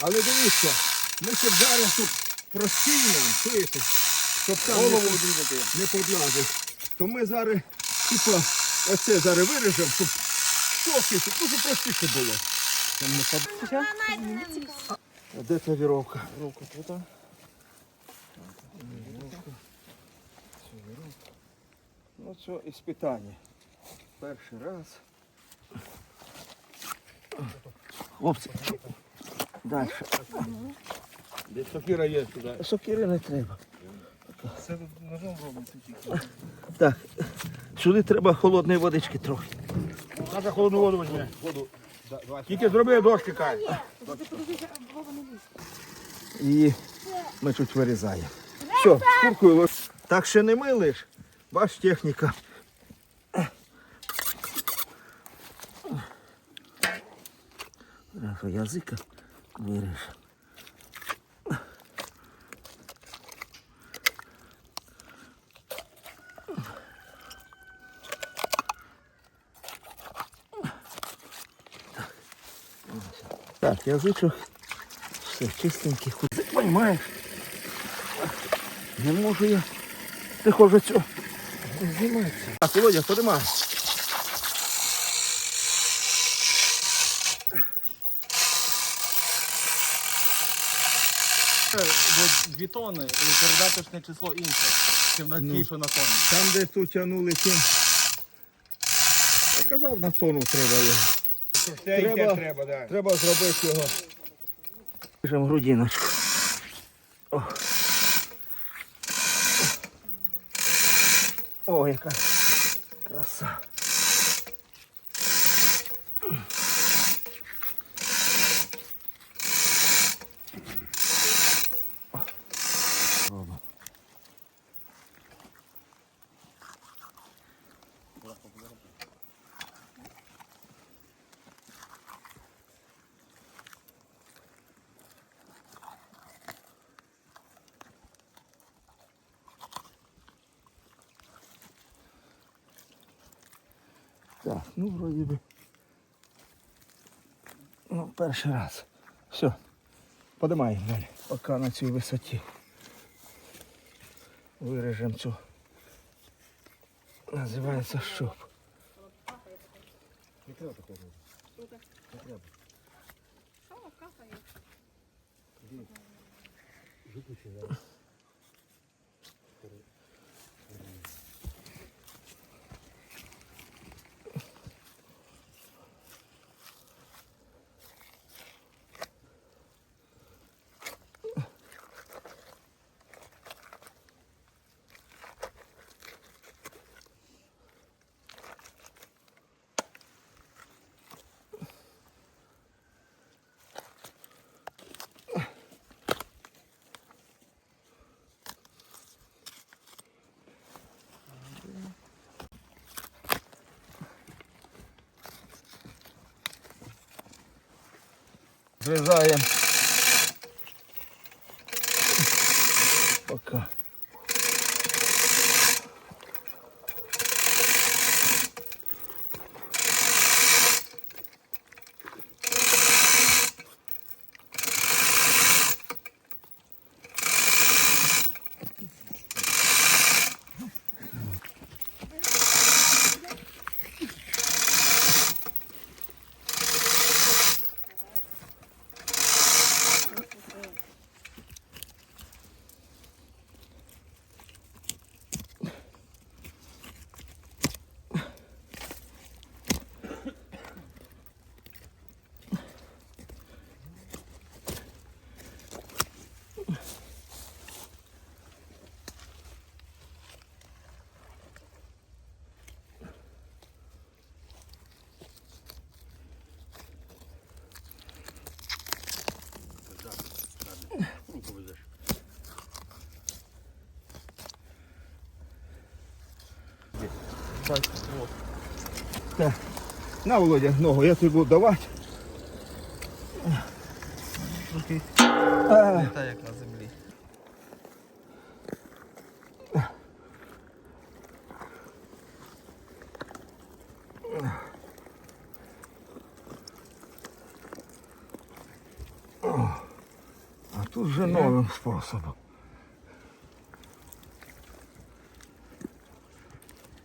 Але дивіться, ми щоб зараз тут простійно, чуєте, щоб там не, Голову не подлазив, то ми зараз, типа, оце зараз виріжемо, щоб соки, щоб дуже простіше було. Там не под- А де ця віровка? Руку тут. Ну це іспитання. Перший раз. Хлопці. Далі. Де сокира є туди. Сокири не треба. Це ножом робиться тільки. Так. Сюди треба холодної водички трохи. Треба холодну воду візьме. Воду. Тільки зроби дощ чекай. І ми тут вирізаємо. Все, шкуркою лож. Так ще не милиш. Бач техніка. Язика виріж. Так, язичок. Все, чистенький. Хуй поймаєш. Не можу я. Ти хочеш цього. Знімається. Так, Володя, подимай. Дві тони і передаточне число інше, чим на Ну. ті, що на тоні. Там, де тут тягнули тим. Я казав, на тону треба його. Треба, треба, да. треба зробити його. Ріжемо грудиночку. О. О, яка краса. Так, ну вроді би. Ну, перший раз. Все. Подимаємо далі. Поки на цій висоті. Виріжемо цю. Називається щоп. Зрізаємо. Пока. Так. На, Володя, ногу, я тобі буду давати. А, не так, як на землі. тут вже новим способом.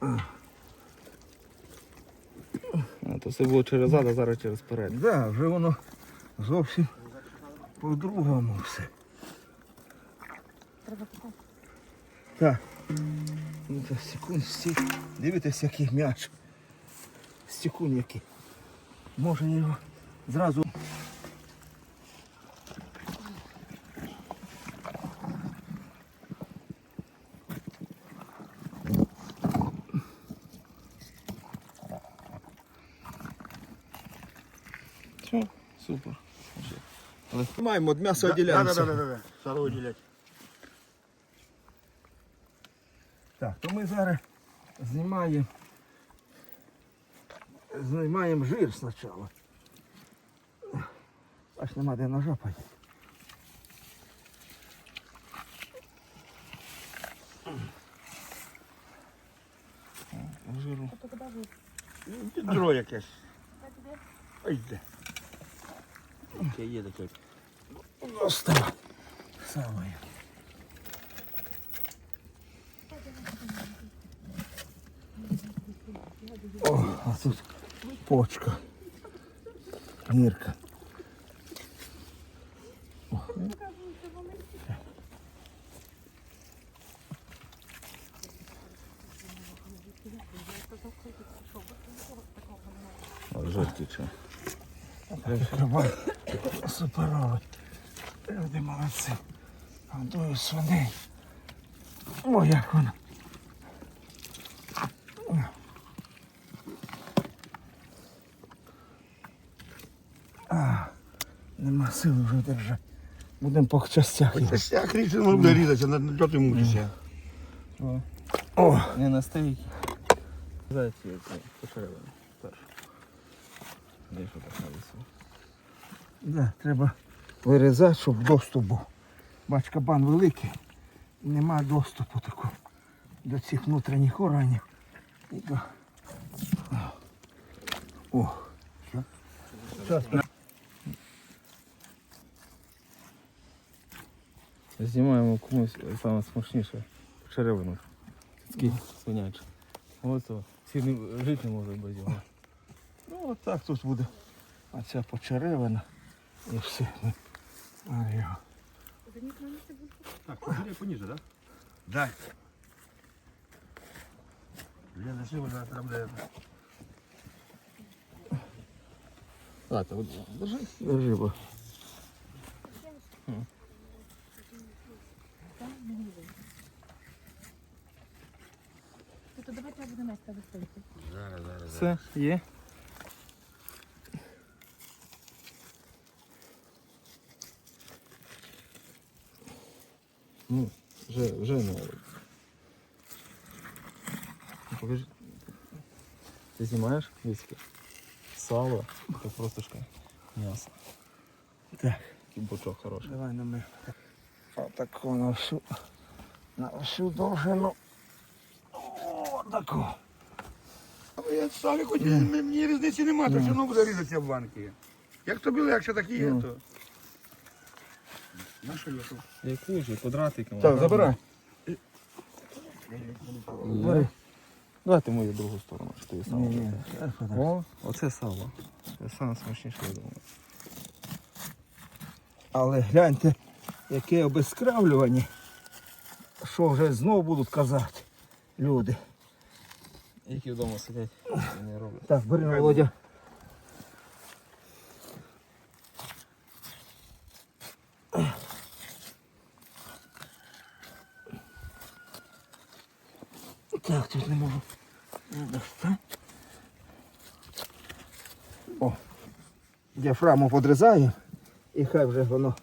А, все було через зад, а зараз через перед. Так, да, вже воно зовсім по-другому все. Так. Ну так, секунд стік. Дивитесь, який м'яч. Стікун який. Може його зразу. Супер. Маємо від м'яса відділяємося. Сало виділять. Так, то ми зараз знімаємо. Знімаємо жир спочатку. Аж нема де ножа пойти. Жиру. Дро якесь. Ой, де. Таке є таке. Остава. Саме. О, а тут почка. Нірка. Жир тіче. Суперовий. Люди молодці. Годую свиней. О, як воно. А, нема сили вже держати. Будемо по частях. їх. Як річно воно буде різатися, на що ти мучишся? О, Не на стейки. Зайці пошеревини. Перше. Де що так навісив? да, треба вирізати, щоб доступ був. Бач, кабан великий, нема доступу такого до цих внутрішніх органів. І до... О, Знімаємо комусь саме смачніше черевину. Такий свинячий. Ось жити не можуть без його. Ну, от так тут буде. Оця почеревина і все. Так, поніже, поніже, так? Дай. Я на силу треба. А, то держи. Держи, бо. То давайте я буду місце виставити. Все, є. Ну, вже, вже новий. Ну, Покажи. Ти знімаєш виски? Сало, це просто шка. М'ясо. Так. Такий бочок хороший. Давай на ми. Отаку на всю. На всю довжину. О, таку. Я сам хоч мені різниці немає, то все одно буде різатися в банки. Як тобі легше, так і є, Ну. то. На що я тут? Яку ж, квадратики. Так, забирай. Бери. Давайте мою другу сторону, що ти сам. Ні, ні. О, оце сало. Це саме смачніше, я думаю. Але гляньте, яке обезкравлювання. Що вже знову будуть казати люди. Які вдома сидять, не роблять. Так, бери Володя. Так, тут не можу. О, діафраму подрізаємо і хай вже воно.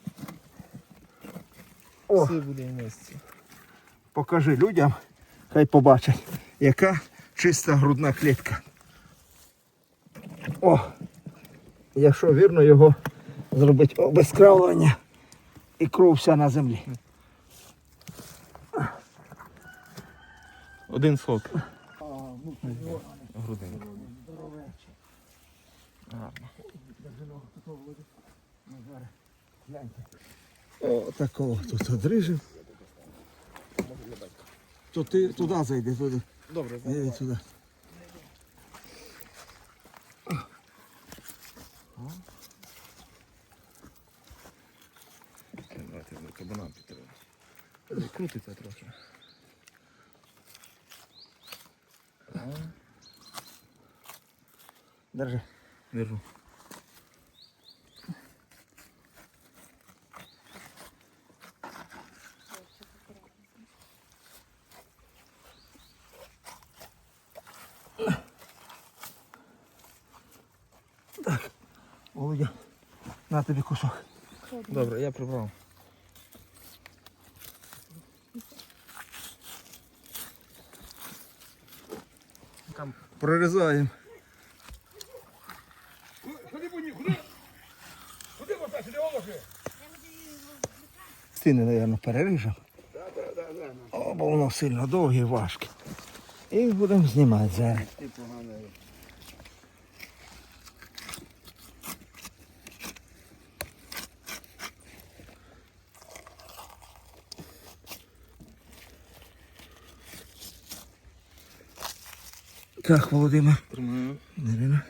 О, Все буде в місці. покажи людям, хай побачать, яка чиста грудна клітка. О, якщо вірно його зробити обезкравлення і кров вся на землі. Один сок. Грудинка. Гарно. О, такого тут одрижем. То ти туди зайди, туди. Добре, Іди туди. Давайте ми кабана підтримаємо. Крутиться трохи. Держи. Держу. Так, Володя, на тобі кусок. Добре, я прибрав. Прорізаємо. Стіни, мабуть, переріжемо. О, бо воно сильно довге і важке. І будемо знімати зараз. Так, Володимир. Тримаю. Дарина.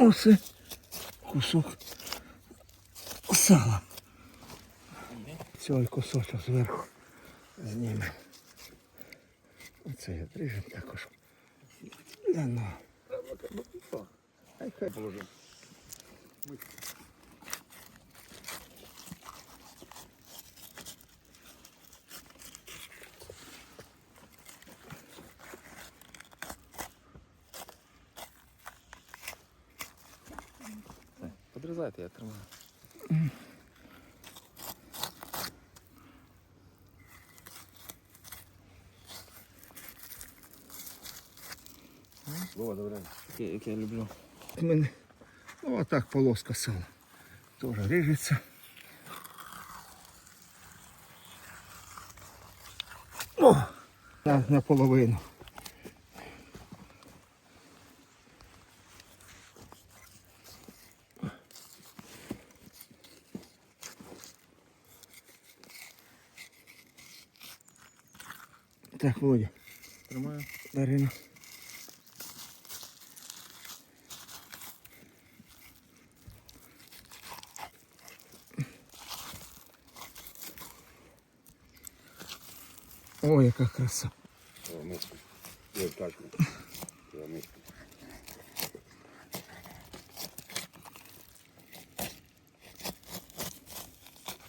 Оце кусок сала. Цей кусочок зверху знімемо. Оце я дріжем також. Да ну. Хай хай положимо. Подрізайте, я тримаю. О, добре. Яке я люблю. У мене ну, отак полоска сала. Теж ріжеться. О! Так, наполовину. Володя, Тримаю. Дарина. Ой, яка краса.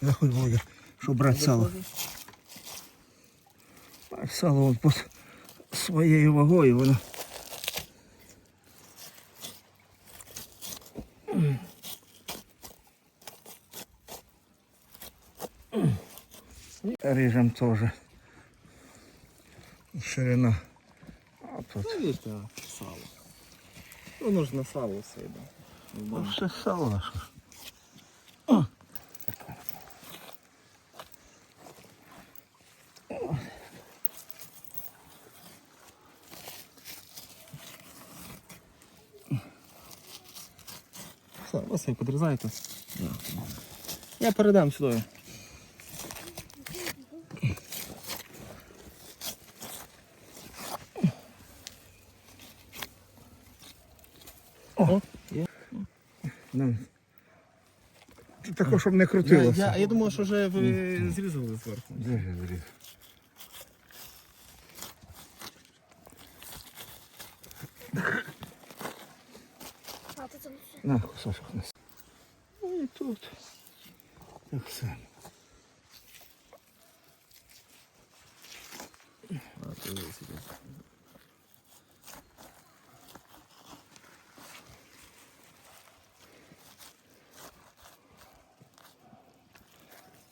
Заходь, Володя, щоб брати сало. Сало вон по своєю вагою, воно. Режем тоже. Ширина. А тут. Ну, вірте, сало. Ж на сало йде. Ну, все сало наше. Ось як подрізаєте. Я передам сюди. О, є. Ну. Щоб не Я, крутилося. я, я думав, що вже ви зрізали зверху. Де ж я зріз? На, кусочок нас. Ну і тут. Так само.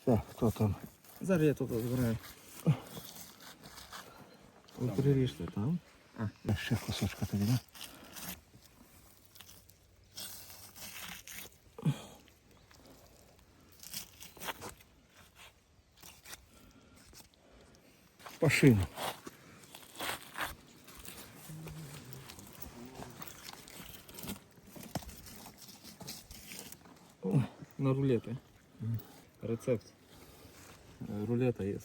Так, хто там? Зараз я тут збираю. Ви переріжте там. Я ще кусочка тобі, да? машину. На рулеты. Рецепт. Рулета є.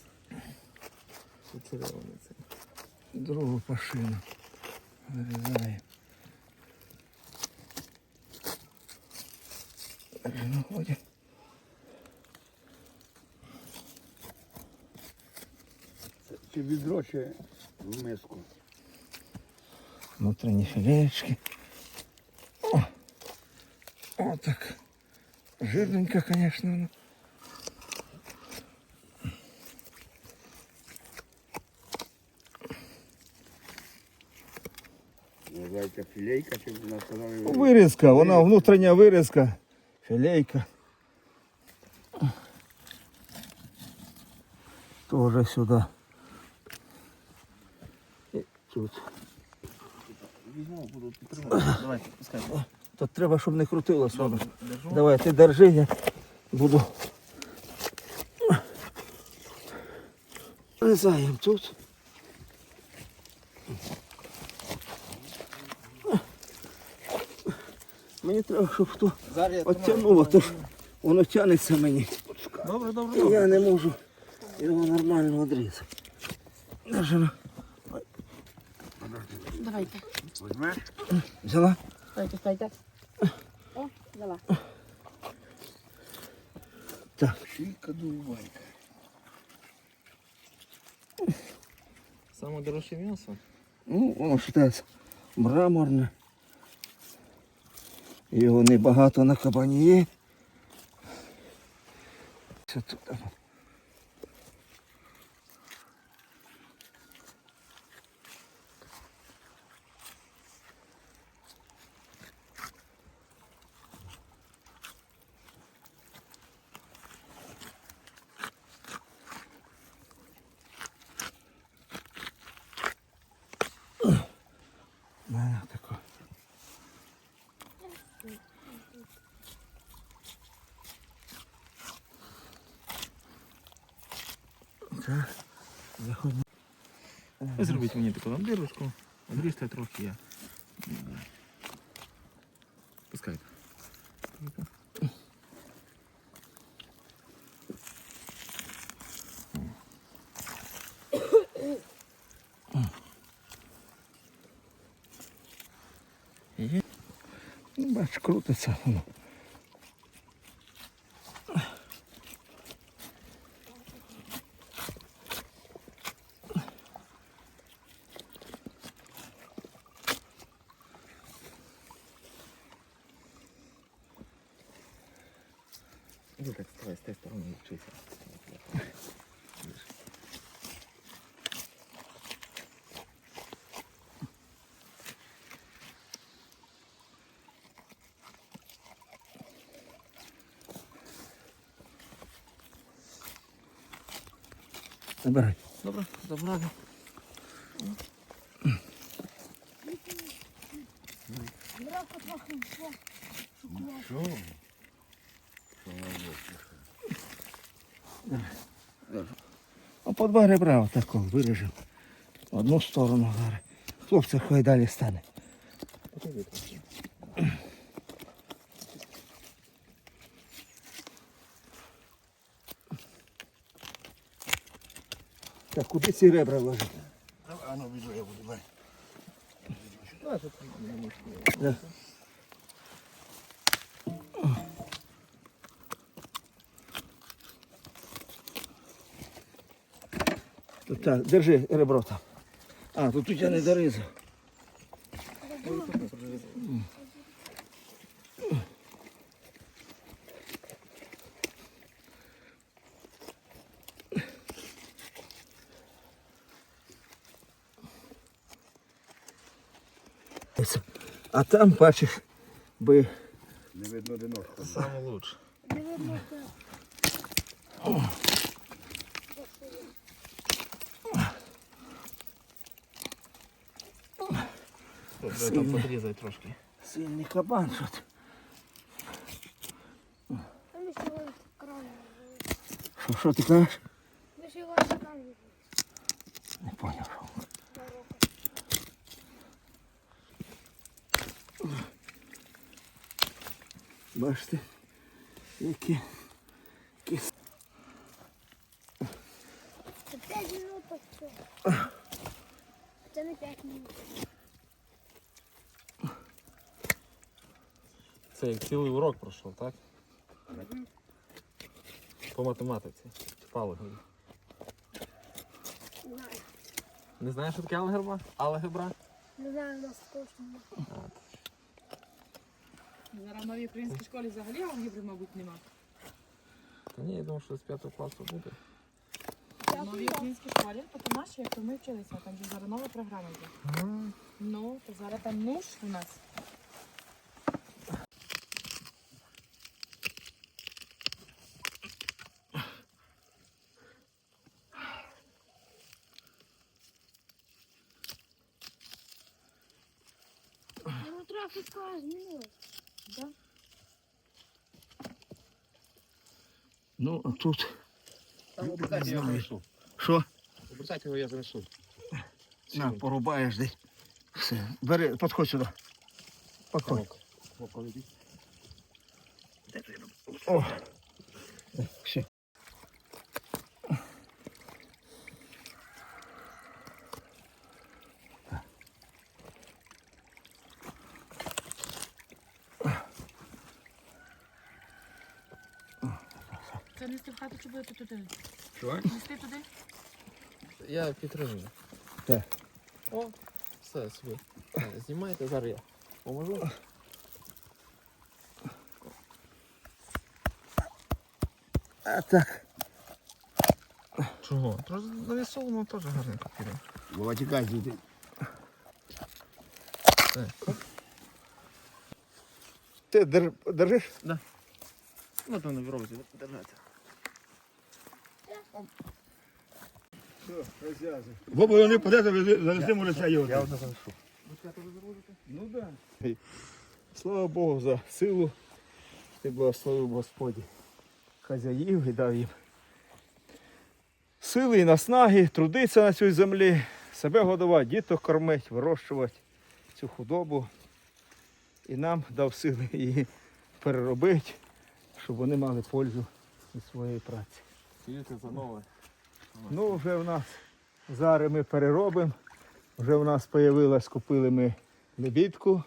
Другу машину. Нарізає. Знаходять. Чи відро, чи в миску. Внутрішні філеєчки. О! О, так. Жирненько, конечно. воно. Називається філейка, чи вона сказали. Вирізка, вона внутрішня вирізка. Філейка. Тоже сюди. Тут. Візьму, буду підтримувати. Давай, пускай. Тут треба, щоб не крутилося. воно. Давай, ти держи, я буду. Врізаємо тут. Мені треба, щоб хто оттягнуло, то ж воно тягнеться мені. Добре, добре, добре. я не можу його нормально відрізати. Давайте. Візьмеш? взяла? Стойте, стойте. О, взяла. Так. Шийка дувайка. Саме дорожче м'ясо. Ну, воно вважається мраморне. Його небагато на кабані є. Це тут. Воно. У мене таке. Так, заходимо. Зробіть мені таку там дирочку. Обрізьте трохи я. Пускайте. Ну, бач, крутиться воно. Ну так, ставай, з тієї сторони вчися. Забирай. Добре, забрали. А по два ребра отако виріжемо. Одну сторону зараз. Хлопці хай далі стане. Так, куди ці ребра ложити? А ну візу я буду, давай. Да. Так, держи ребро там. А, тут тебя не дорізав. А там, бачиш, би Не видно де ножку. Саме лучше. Треба там подрізати трошки. сильний кабан. Що ти? Ми ж його крали. Що, що ти кажеш? Ми ж його крали. Не поняв. Бачите, Які. Це 5 минут все. Це не 5 минут. Це як цілий урок пройшов, так? По математиці. По алгебрі. Не знаю. Не знаєш, що таке алгебра? Алгебра? Не знаю, у нас точно. Зараз в новій українській школі взагалі алгебри, мабуть, нема. Та ні, я думав, що з 5 класу буде. В новій українській школі, то по нашій, як то ми вчилися, там же зараз нова програма є. Ну, то зараз там нуж у нас. Ну, трохи скоро змінилось. Да? Ну, а тут. Обрицати я занесу. Що? Обрицати його я занесу. На, порубаєш десь. Все. Бери, підходь сюди. Підходь. О. Це нести в хату чи будете туди? Що? Нести туди? Я підтримую. Так. О, все собі. Е, Знімайте, зараз я поможу. А так. Чого? Тож навісу воно теж гарненько піде. Вова, тікай звідти. Ти дер- держиш? Ну там на робиться держати. Все, розв'язуй. Вони подати, занесемо лиця його. Я одне занесу. Ну так. Да. Слава Богу за силу. Ти благословив Господі хазяїв і дав їм сили і наснаги, трудитися на цій землі, себе годувати, діток кормити, вирощувати цю худобу. І нам дав сили її переробити, щоб вони мали пользу від своєї праці. Сидите за нове. Ну, вже в нас зараз ми переробимо. Вже в нас з'явилась, купили ми лебідку.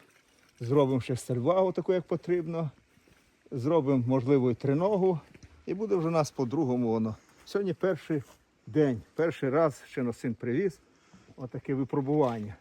Зробимо ще стельвагу таку, як потрібно. Зробимо, можливо, і триногу. І буде вже у нас по-другому воно. Сьогодні перший день, перший раз ще на син привіз. Отаке випробування.